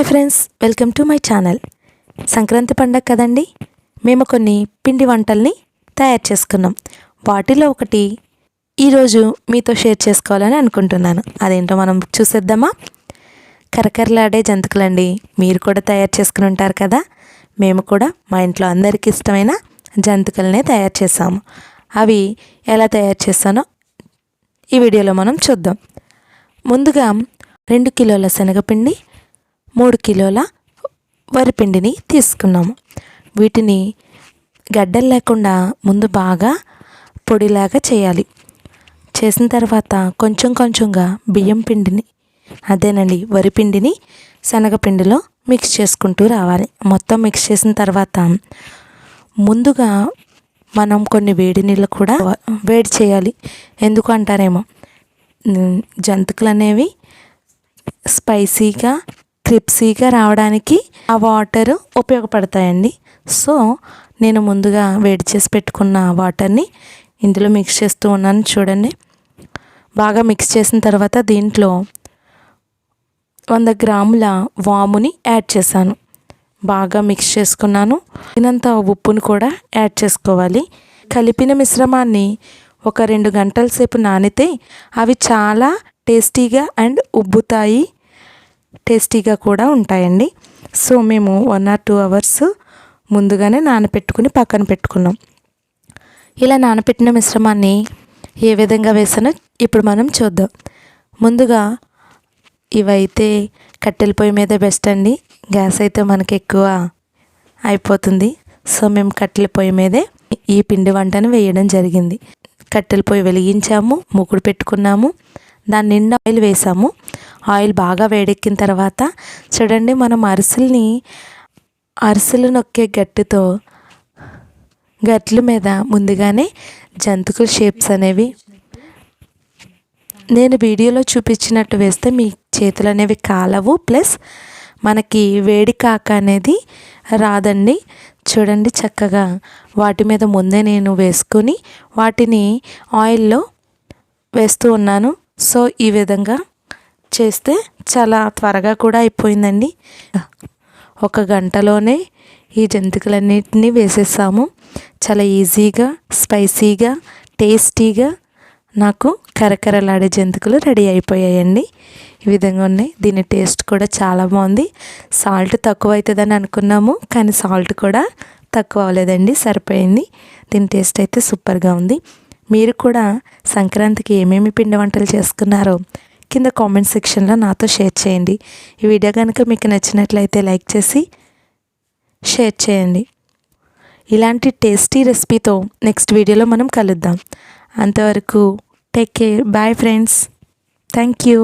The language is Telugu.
Hi friends welcome to my channel. Sankranti పండగ కదండి? మేము కొన్ని పిండి వంటల్ని తయారు చేసుకున్నాం. వాటిలో ఒకటి ఈరోజు మీతో షేర్ చేసుకోవాలని అనుకుంటున్నాను. అదేంటో మనం చూసేద్దామా? కరకరలాడే జంతుకులండి. మీరు కూడా తయారు చేసుకుని ఉంటారు కదా? మేము కూడా మా ఇంట్లో అందరికి ఇష్టమైన జంతుకులనే తయారు చేసాము అవి ఎలా తయారు చేస్తానో ఈ వీడియోలో మనం చూద్దాం. ముందుగా రెండు కిలోల శనగపిండి మూడు కిలోల వరిపిండిని తీసుకున్నాము. వీటిని గడ్డలు లేకుండా ముందు బాగా పొడిలాగా చేయాలి. చేసిన తర్వాత కొంచెం కొంచెంగా బియ్యం పిండిని అదేనండి వరిపిండిని శనగపిండిలో మిక్స్ చేసుకుంటూ రావాలి. మొత్తం మిక్స్ చేసిన తర్వాత ముందుగా మనం కొన్ని వేడి నీళ్ళు కూడా వేడి చేయాలి. ఎందుకు అంటారేమో? జంతుకులు అనేవి స్పైసీగా క్రిప్సీగా రావడానికి ఆ వాటర్ ఉపయోగపడతాయండి. సో నేను ముందుగా వేడి చేసి పెట్టుకున్న వాటర్ని ఇందులో మిక్స్ చేస్తూ ఉన్నాను చూడండి. బాగా మిక్స్ చేసిన తర్వాత దీంట్లో వంద గ్రాముల వాముని యాడ్ చేశాను. బాగా మిక్స్ చేసుకున్నాను. తినంత ఉప్పును కూడా యాడ్ చేసుకోవాలి. కలిపిన మిశ్రమాన్ని ఒక రెండు గంటల సేపు నానితే అవి చాలా టేస్టీగా అండ్ ఉబ్బుతాయి. టేస్టీగా కూడా ఉంటాయండి. సో మేము వన్ ఆర్ టూ అవర్స్ ముందుగానే నానపెట్టుకుని పక్కన పెట్టుకున్నాం. ఇలా నానపెట్టిన మిశ్రమాన్ని ఏ విధంగా వేసానో ఇప్పుడు మనం చూద్దాం. ముందుగా ఇవైతే కట్టెల పొయ్యి మీద బెస్ట్ అండి. గ్యాస్ అయితే మనకి ఎక్కువ అయిపోతుంది. సో మేము కట్టెల పొయ్యి మీదే ఈ పిండి వంటను వేయడం జరిగింది. కట్టెల పొయ్యి వెలిగించాము మూకుడు పెట్టుకున్నాము. దాని నిండా ఆయిల్ వేసాము. ఆయిల్ బాగా వేడెక్కిన తర్వాత చూడండి మనం అరిసెల్ని అరిసెలు నొక్కే గట్టితో గట్ల మీద ముందుగానే జంతుకుల షేప్స్ అనేవి నేను వీడియోలో చూపించినట్టు వేస్తే మీ చేతులు అనేవి కాలవు. ప్లస్ మనకి వేడి కాక అనేది రాదండి. చూడండి చక్కగా వాటి మీద ముందే నేను వేసుకొని వాటిని ఆయిల్లో వేస్తూ ఉన్నాను. సో ఈ విధంగా చేస్తే చాలా త్వరగా కూడా అయిపోయిందండి. ఒక గంటలోనే ఈ జంతికలన్నింటినీ వేసేసాము. చాలా ఈజీగా స్పైసీగా టేస్టీగా నాకు కరకరలాడే జంతికలు రెడీ అయిపోయాయండి. ఈ విధంగా ఉన్నాయి. దీని టేస్ట్ కూడా చాలా బాగుంది. సాల్ట్ తక్కువ అవుతుందని అనుకున్నాము కానీ సాల్ట్ కూడా తక్కువ అవ్వలేదండి. సరిపోయింది. దీని టేస్ట్ అయితే సూపర్గా ఉంది. మీరు కూడా సంక్రాంతికి ఏమేమి పిండి వంటలు చేసుకున్నారో కింద కామెంట్ సెక్షన్లో నాతో షేర్ చేయండి. ఈ వీడియో కనుక మీకు నచ్చినట్లయితే లైక్ చేసి షేర్ చేయండి. ఇలాంటి టేస్టీ రెసిపీతో నెక్స్ట్ వీడియోలో మనం కలుద్దాం. అంతవరకు take care bye friends thank you